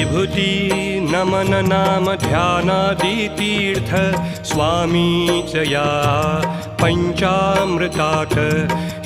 विभूती नमन नाम ध्यानादितीर्थ स्वामी स्वामीच या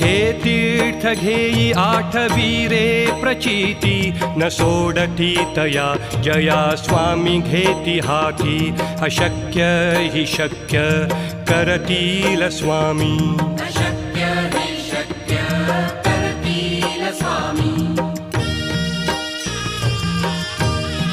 हे तीर्थ घेयि आठ वीरे प्रचिती न सोडती तया। जया स्वामी घेति हाती अशक्य हि शक्य। करतील स्वामी। अशक्य